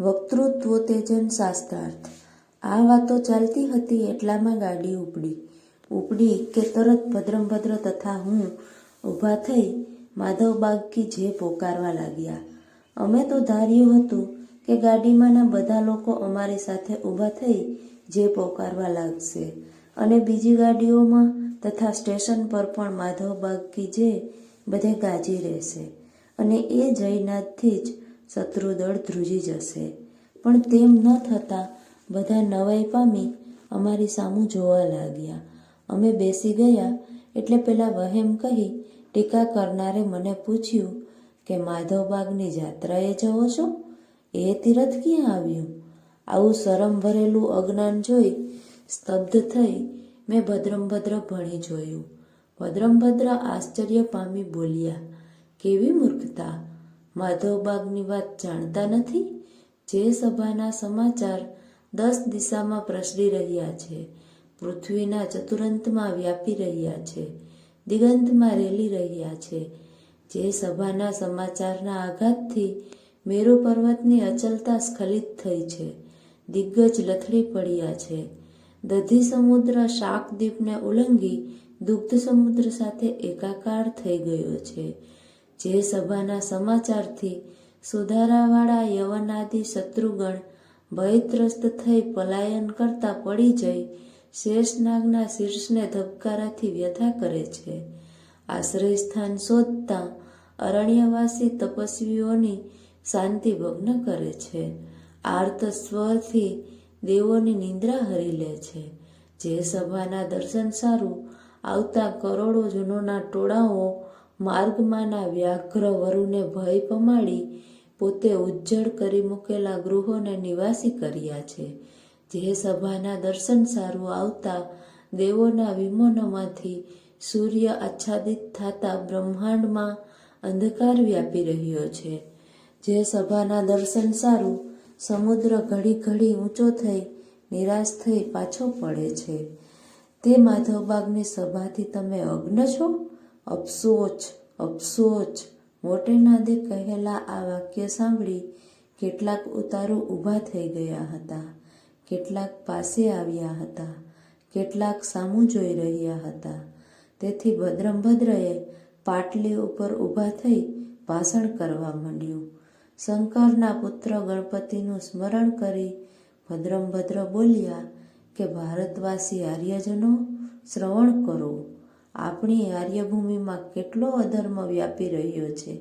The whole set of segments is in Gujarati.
વક્તૃત્વોત્તેજન શાસ્ત્રાર્થ આ વાતો ચાલતી હતી એટલામાં ગાડી ઉપડી. ઉપડી કે તરત ભદ્રંભદ્ર તથા હું ઊભા થઈ માધવ કી જે પોકારવા લાગ્યા. અમે તો ધાર્યું હતું કે ગાડીમાંના બધા લોકો અમારી સાથે ઊભા થઈ જે પોકારવા લાગશે. અને બીજી ગાડીઓમાં તથા સ્ટેશન પર પણ માધવ કી જે બધે ગાજી રહેશે. અને એ જયનાથથી જ શત્રુદળ ધ્રુજી જશે. પણ તેમ ન થતાં બધા નવાઈ પામી અમારી સામું જોવા લાગ્યા. અમે બેસી ગયા એટલે પેલા વહેમ કહી ટીકા કરનારે મને પૂછ્યું કે, માધવબાગની જાત્રાએ જવો છો? એ તીરથ ક્યાં આવ્યું? આવું શરમ ભરેલું અજ્ઞાન જોઈ સ્તબ્ધ થઈ મેં ભદ્રમભદ્ર ભણી જોયું. ભદ્રમભદ્ર આશ્ચર્ય પામી બોલ્યા, કેવી મૂર્ખતા! માધવબાગની વાત જાણતા નથી? જે સભાના સમાચાર દસ દિશામાં પ્રસરી રહ્યા છે, પૃથ્વીના ચતુરંતમાં વ્યાપી રહ્યા છે, દિગંતમાં રેલી રહ્યા છે. જે સભાના સમાચારના આઘાતથી મેરુ પર્વતની અચલતા સ્ખલિત થઈ છે, દિગ્ગજ લથડી પડ્યા છે. દધી સમુદ્ર શાકદ્વીપને ઉલ્લંઘી દુગ્ધ સમુદ્ર સાથે એકાકાર થઈ ગયો છે. જે સભાના સમાચારથી સુધારાવાળા યવનાદિ શત્રુગણ ભયત્રસ્ત થઈ પલાયન કરતા પડી જઈ શેષનાગના શીર્ષને ધબકારાથી વ્યથા કરે છે. આશ્રય સ્થાન શોધતા અરણ્યવાસી તપસ્વીઓની શાંતિ ભગ્ન કરે છે. આર્ત સ્વરથી દેવોની નિંદ્રા હરી લે છે. જે સભાના દર્શન સારું આવતા કરોડો જૂનોના ટોળાઓ માર્ગમાંના વ્યાઘ્ર વરુને ભય પમાડી પોતે ઉજ્જડ કરી મૂકેલા ગૃહોને નિવાસી કર્યા છે. જે સભાના દર્શન સારું આવતા દેવોના વિમોનમાંથી સૂર્ય આચ્છાદિત થતા બ્રહ્માંડમાં અંધકાર વ્યાપી રહ્યો છે. જે સભાના દર્શન સારું સમુદ્ર ઘડી ઘડી ઊંચો થઈ નિરાશ થઈ પાછો પડે છે. તે માધવબાગની સભાથી તમે અગ્ન છો? અફસોચ અફસોચ. મોટેનાદે કહેલા આ વાક્ય સાંભળી કેટલાક ઉતારો ઊભા થઈ ગયા હતા, કેટલાક પાસે આવ્યા હતા, કેટલાક સામું જોઈ રહ્યા હતા. તેથી ભદ્રંભદ્રએ પાટલી ઉપર ઊભા થઈ ભાષણ કરવા માંડ્યું. શંકરના પુત્ર ગણપતિનું સ્મરણ કરી ભદ્રંભદ્ર બોલ્યા કે, ભારતવાસી આર્યજનો, શ્રવણ કરો. આપણી આર્યભૂમિમાં કેટલો અધર્મ વ્યાપી રહ્યો છે?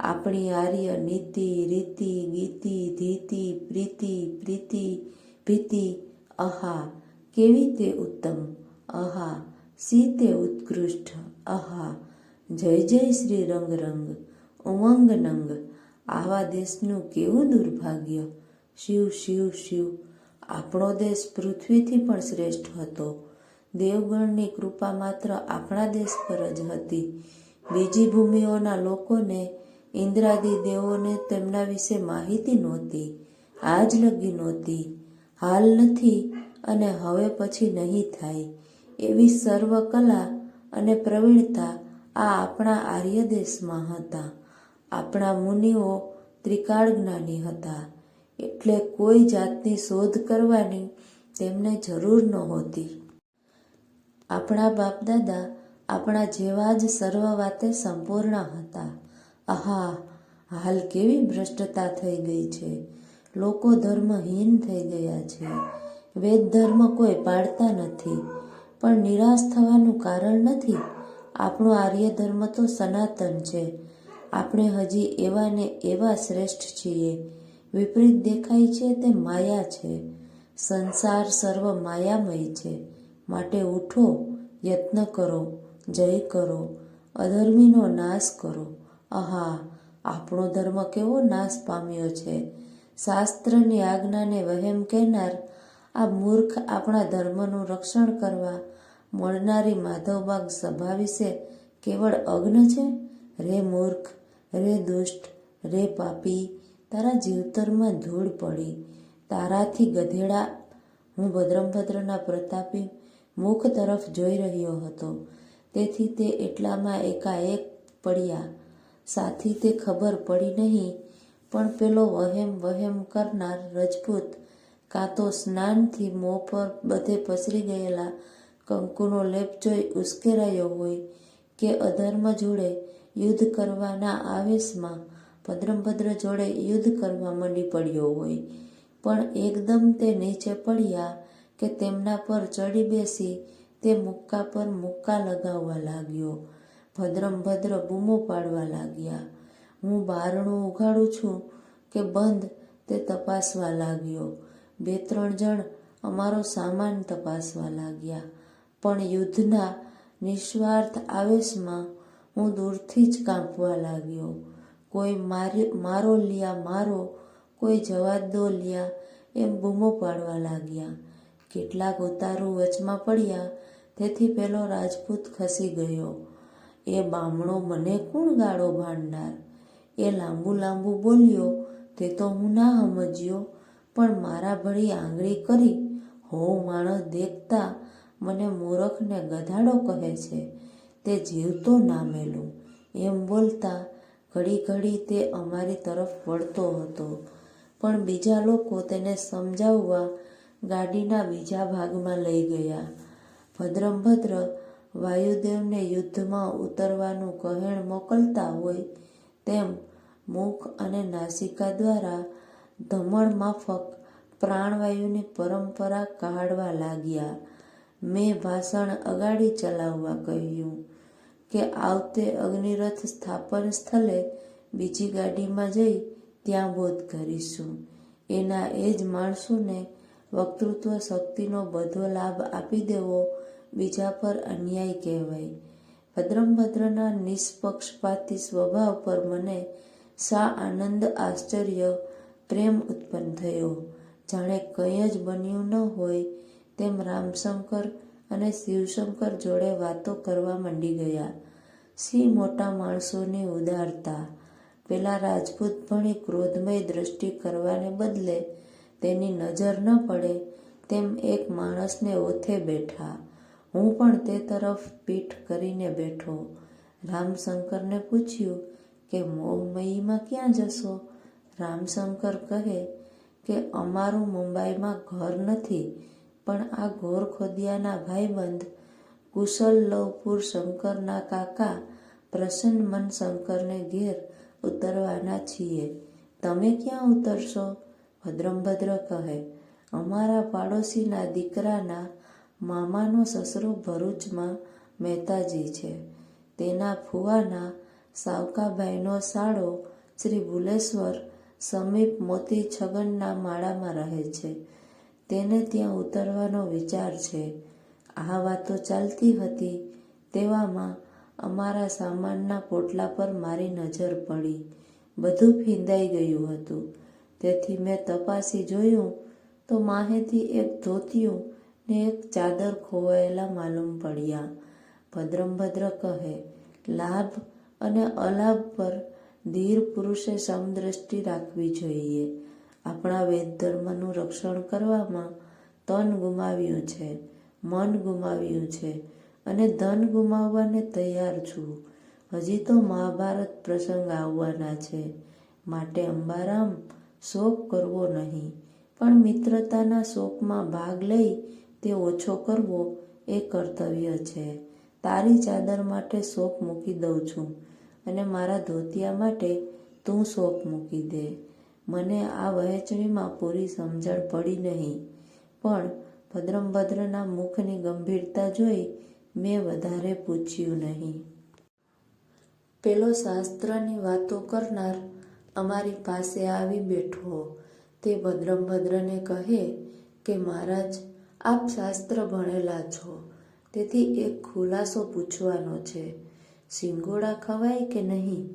આપણી આર્ય નીતિ, રીતિ, ગીતિ, ધીતિ, પ્રીતિ પ્રીતિ, ભીતિ, અહા, કેવી તે ઉત્તમ? અહા, સી તે ઉત્કૃષ્ટ? અહા, જય જય શ્રી રંગ રંગ, ઉમંગ નંગ, આવા દેશનું કેવું દુર્ભાગ્ય? શિવ શિવ શિવ, આપણો દેશ પૃથ્વીથી પણ શ્રેષ્ઠ હતો. દેવગણની કૃપા માત્ર આપણા દેશ પર જ હતી. બીજી ભૂમિઓના લોકોને, ઇન્દ્રાદી દેવોને તેમના વિશે માહિતી નહોતી, આજ લગી નહોતી. હાલ નથી અને હવે પછી નહીં થાય. એવી સર્વ કલા અને પ્રવીણતા આ આપણા આર્ય દેશમાં હતા. આપણા મુનિઓ ત્રિકાળ જ્ઞાની હતા. એટલે કોઈ જાતની શોધ કરવાની તેમને જરૂર નહોતી. આપણા બાપદાદા આપણા જેવા જ સર્વ વાતે સંપૂર્ણ હતા. આહા, હાલ કેવી ભ્રષ્ટતા થઈ ગઈ છે. લોકો ધર્મહીન થઈ ગયા છે. વેદ ધર્મ કોઈ પાડતા નથી. પણ નિરાશ થવાનું કારણ નથી. આપણો આર્ય ધર્મ તો સનાતન છે. આપણે હજી એવા ને એવા શ્રેષ્ઠ છીએ. વિપરીત દેખાય છે તે માયા છે. સંસાર સર્વ માયામય છે. માટે ઉઠો, યત્ન કરો, જય કરો, અધર્મીનો નાશ કરો. આહા, આપણો ધર્મ કેવો નાશ પામ્યો છે. શાસ્ત્રની આજ્ઞાને વહેમ કહેનાર આ મૂર્ખ આપણા ધર્મનું રક્ષણ કરવા મળનારી માધવબાગ સભા વિશે કેવળ અગ્ન છે? રે મૂર્ખ, રે દુષ્ટ, રે પાપી, તારા જીવતરમાં ધૂળ પડી. તારાથી ગધેડા, હું ભદ્રમભદ્રના પ્રતાપી મુખ તરફ જોઈ રહ્યો હતો. તેથી તે એટલામાં એકાએક પડ્યા. સાથી, તે ખબર પડી નહીં, પણ પેલો વહેમ વહેમ કરનાર રજપૂત કાં તો સ્નાનથી મોં પર બધે પસરી ગયેલા કંકુનો લેપ જોઈ ઉશ્કેરાયો હોય કે અધર્મ જોડે યુદ્ધ કરવાના આવેશમાં ભદ્રંભદ્ર જોડે યુદ્ધ કરવા મંડી પડ્યો હોય. પણ એકદમ તે નીચે પડ્યા કે તેમના પર ચડી બેસી તે મુક્કા પર મુક્કા લગાવવા લાગ્યો. ભદ્રંભદ્ર બૂમો પાડવા લાગ્યા. હું બારણું ઉઘાડું છું કે બંધ તે તપાસવા લાગ્યો. બે ત્રણ જણ અમારો સામાન તપાસવા લાગ્યા. પણ યુદ્ધના નિસ્વાર્થ આવેશમાં હું દૂરથી જ કાંપવા લાગ્યો. કોઈ મારી મારો લિયા મારો, કોઈ જવા દો લિયા એમ બૂમો પાડવા લાગ્યા. કેટલાક ઉતારું વચમાં પડ્યા, તેથી પેલો રાજપૂત ખસી ગયો. એ બામણો મને કોણ ગાળો ભાંડનાર? એ લાંબુ લાંબુ બોલ્યો, તે તો હું ના સમજ્યો, પણ મારા ભળી આંગળી કરી હો માણસ દેખતા મને મૂરખને ગધાડો કહે છે. તે જીવતો ના મેલું. એમ બોલતા ઘડી ઘડી તે અમારી તરફ વળતો હતો. પણ બીજા લોકો તેને સમજાવવા ગાડીના બીજા ભાગમાં લઈ ગયા. ભદ્રંભદ્ર વાયુદેવને યુદ્ધમાં ઉતરવાનું કહેણ મોકલતા હોય તેમ મુખ અને નાસિકા દ્વારા ધમણ માફક પ્રાણવાયુની પરંપરા કાઢવા લાગ્યા. મેં ભાષણ અગાડી ચલાવવા કહ્યું કે આવતે અગ્નિરથ સ્થાપન સ્થળે બીજી ગાડીમાં જઈ ત્યાં બોધ કરીશું. એના એ જ માણસોને વક્તૃત્વ શક્તિનો બધો લાભ આપી દેવો બીજા પર અન્યાય કહેવાય. ભદ્રમભદ્રના નિષ્પક્ષપાતી સ્વભાવ પર મને સા આનંદ, આશ્ચર્ય, પ્રેમ ઉત્પન્ન થયો. જાણે કંઈ જ બન્યું ન હોય તેમ રામશંકર અને શિવશંકર જોડે વાતો કરવા માંડી ગયા. સી મોટા માણસોની ઉદારતા. પેલા રાજપૂત ભણી ક્રોધમય દ્રષ્ટિ કરવાને બદલે તેની નજર ન પડે તેમ એક માણસને ઓથે બેઠા. હું પણ તે તરફ પીઠ કરીને બેઠો. રામશંકરને પૂછ્યું કે મોહમયીમાં ક્યાં જશો? રામશંકર કહે કે, અમારું મુંબઈમાં ઘર નથી, પણ આ ઘોર ખોદિયાના ભાઈબંધ કુશલ લવપુર શંકરના કાકા પ્રસન્ન મન શંકરને ઘેર ઉતરવાના છીએ. તમે ક્યાં ઉતરશો? ભદ્રંભદ્ર કહે, અમારા પાડોશીના દીકરાના મામાનો સસરો ભરૂચમાં મહેતાજી છે. તેના ફુવાના સાવકાભાઈનો સાળો શ્રી ભુલેશ્વર સમીપ મોતી છગનના માળામાં રહે છે. તેને ત્યાં ઉતરવાનો વિચાર છે. આ વાતો ચાલતી હતી તેવામાં અમારા સામાનના પોટલા પર મારી નજર પડી. બધું ફીંદાઈ ગયું હતું. તેથી મેં તપાસી જોયું તો માહેથી એક ધોતિયું ને એક ચાદર ખોવાયેલા માલુમ પડ્યા. ભદ્રમભદ્ર કહે, લાભ અને અલાભ પર ધીર પુરુષે સમદ્રષ્ટિ રાખવી જોઈએ. આપણા વેદ ધર્મનું રક્ષણ કરવામાં તન ગુમાવ્યું છે, મન ગુમાવ્યું છે અને ધન ગુમાવવાને તૈયાર છું. હજી તો મહાભારત પ્રસંગ આવવાના છે. માટે અંબારામ શોક કરવો નહીં. પણ મિત્રતાના શોકમાં ભાગ લઈ તે ઓછો કરવો એ કર્તવ્ય છે. તારી ચાદર માટે શોક મૂકી દઉં છું અને મારા ધોતિયા માટે તું શોક મૂકી દે. મને આ વહેંચણીમાં પૂરી સમજણ પડી નહીં. પણ ભદ્રંભદ્રના મુખની ગંભીરતા જોઈ મેં વધારે પૂછ્યું નહીં. પેલો શાસ્ત્રની વાતો કરનાર અમારી પાસે આવી બેઠો. તે ભદ્રંભદ્રને કહે કે, મહારાજ, આપ શાસ્ત્ર ભણેલા છો. તેથી એક ખુલાસો પૂછવાનો છે. સિંગોડા ખવાય કે નહીં?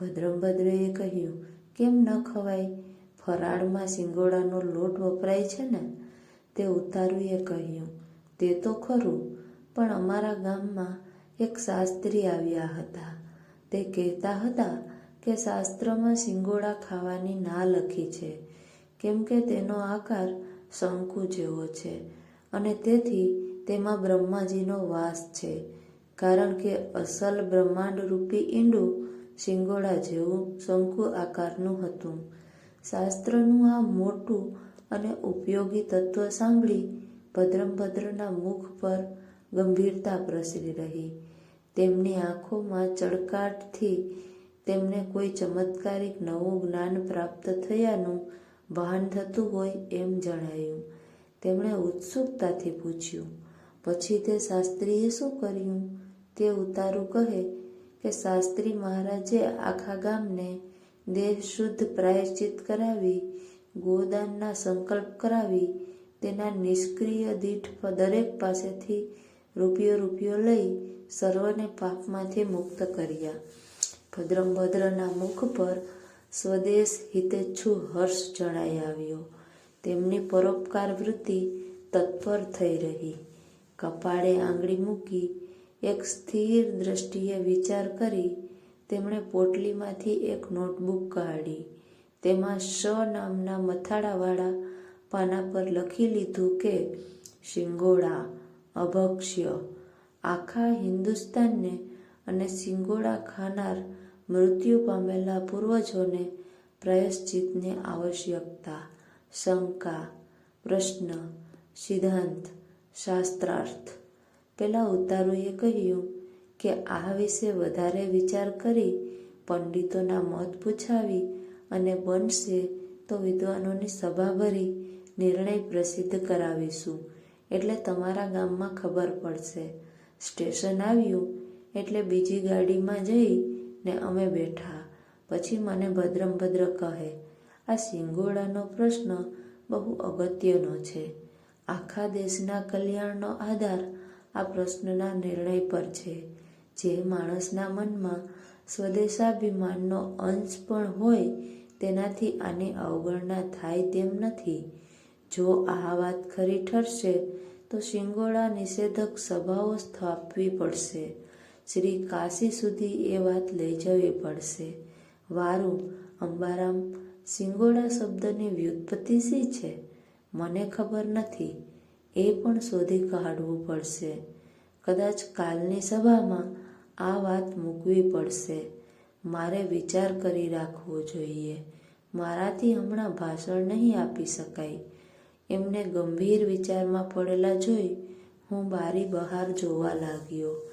ભદ્રંભદ્રએ કહ્યું, કેમ ન ખવાય? ફરાળમાં સિંગોડાનો લોટ વપરાય છે ને? તે ઉતારુએ કહ્યું, તે તો ખરું, પણ અમારા ગામમાં એક શાસ્ત્રી આવ્યા હતા. તે કહેતા હતા કે શાસ્ત્રમાં સિંગોડા ખાવાની ના લખી છે, કેમ કે તેનો આકાર શંકુ જેવો છે અને તેથી તેમાં બ્રહ્માજીનો વાસ છે, કારણ કે અસલ બ્રહ્માંડ રૂપી ઈંડું શિંગોડા જેવું શંકુ આકારનું હતું. શાસ્ત્રનું આ મોટું અને ઉપયોગી તત્વ સાંભળી ભદ્રમભદ્રના મુખ પર ગંભીરતા પ્રસરી રહી. તેમની આંખોમાં ચળકાટથી તેમને કોઈ ચમત્કારિક નવું જ્ઞાન પ્રાપ્ત થયાનું ભાન થતું હોય એમ જણાયું. તેમણે ઉત્સુકતાથી પૂછ્યું, પછી તે શાસ્ત્રીએ શું કર્યું? તે ઉતારું કહે કે, શાસ્ત્રી મહારાજે આખા ગામને દેહ શુદ્ધ પ્રાયશ્ચિત કરાવી, ગોદાનના સંકલ્પ કરાવી, તેના નિષ્ક્રિય દીઠ દરેક પાસેથી રૂપિયો રૂપિયો લઈ સર્વને પાપમાંથી મુક્ત કર્યા. ભદ્રંભદ્રના મુખ પર સ્વદેશ હિતેચ્છુ હર્ષ જણાઈ આવ્યો. તેમની પરોપકાર વૃત્તિ તત્પર થઈ રહી. કપાળે આંગળી મૂકી એક સ્થિર દ્રષ્ટિએ વિચાર કરી તેમણે પોટલીમાંથી એક નોટબુક કાઢી. તેમાં શ નામના મથાળાવાળા પાના પર લખી લીધું કે શિંગોડા અભક્ષ્ય. આખા હિન્દુસ્તાનને અને સિંગોડા ખાનાર મૃત્યુ પામેલા પૂર્વજોને પ્રાયશ્ચિતની આવશ્યકતા, શંકા, પ્રશ્ન, સિદ્ધાંત, શાસ્ત્રાર્થ. પેલા ઉતારુએ કહ્યું કે આ વિશે વધારે વિચાર કરી પંડિતોના મત પૂછાવી અને બનશે તો વિદ્વાનોની સભા ભરી નિર્ણય પ્રસિદ્ધ કરાવીશું. એટલે તમારા ગામમાં ખબર પડશે. સ્ટેશન આવ્યું એટલે બીજી ગાડીમાં જઈ ને અમે બેઠા. પછી મને ભદ્રમ ભદ્ર કહે, આ સિંગોડાનો પ્રશ્ન બહુ અગત્યનો છે. આખા દેશના કલ્યાણનો આધાર આ પ્રશ્નના નિર્ણય પર છે. જે માણસના મનમાં સ્વદેશાભિમાનનો અંશ પણ હોય, તેનાથી આની અવગણના થાય તેમ નથી. જો આ વાત ખરી ઠરશે, તો સિંગોડા નિષેધક સભાઓ સ્થાપવી પડશે. શ્રી કાશી સુધી એ વાત લઈ જવી પડશે. વારું, અંબારામ, સિંગોડા શબ્દની વ્યુત્પત્તિ શી છે? મને ખબર નથી. એ પણ શોધી કાઢવું પડશે. કદાચ કાલની સભામાં આ વાત મૂકવી પડશે. મારે વિચાર કરી રાખવો જોઈએ. મારાથી હમણાં ભાષણ નહીં આપી શકાય. એમને ગંભીર વિચારમાં પડેલા જોઈ હું બારી બહાર જોવા લાગ્યો.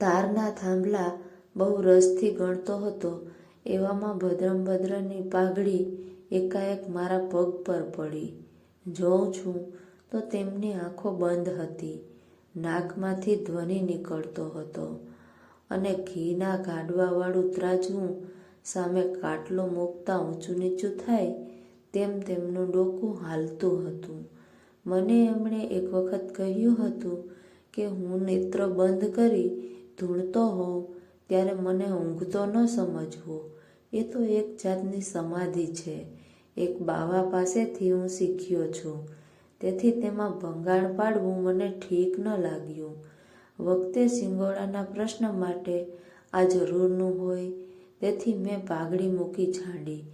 તારના થાંભલા બહુ રસથી ગણતો હતો. એવામાં ભદ્રંભદ્રની પાઘડી એકાએક મારા પગ પર પડી. જોઉં છું તો તેમની આંખો બંધ હતી. નાકમાંથી ધ્વનિ નીકળતો હતો અને ઘીના ગાડવાવાળું ત્રાજવું સામે કાટલો મૂકતા ઊંચું નીચું થાય તેમ તેમનું ડોકું હાલતું હતું. મને એમણે એક વખત કહ્યું હતું કે હું નેત્ર બંધ કરી ધૂણતો હોઉં, ત્યારે મને ઊંઘતો ન સમજવો. એ તો એક જાતની સમાધિ છે. એક બાવા પાસેથી હું શીખ્યો છું. તેથી તેમાં ભંગાણ પાડવું મને ઠીક ન લાગ્યું. વખતે સિંગોડાના પ્રશ્ન માટે આ જરૂરનું હોય, તેથી મેં પાઘડી મૂકી છાંડી.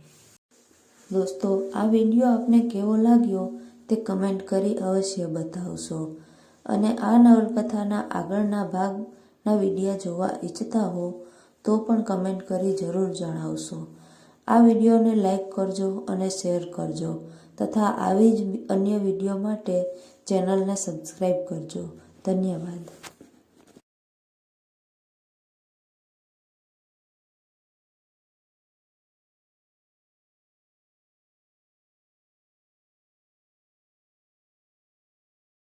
દોસ્તો, આ વીડિયો આપને કેવો લાગ્યો તે કમેન્ટ કરી અવશ્ય બતાવશો. અને આ નવલકથાના આગળના ભાગના વિડીયા જોવા ઈચ્છતા હો તો પણ કમેન્ટ કરી જરૂર જણાવશો. આ વિડીયોને લાઈક કરજો અને શેર કરજો તથા આવી જ અન્ય વીડિયો માટે ચેનલને સબસ્ક્રાઈબ કરજો. ધન્યવાદ.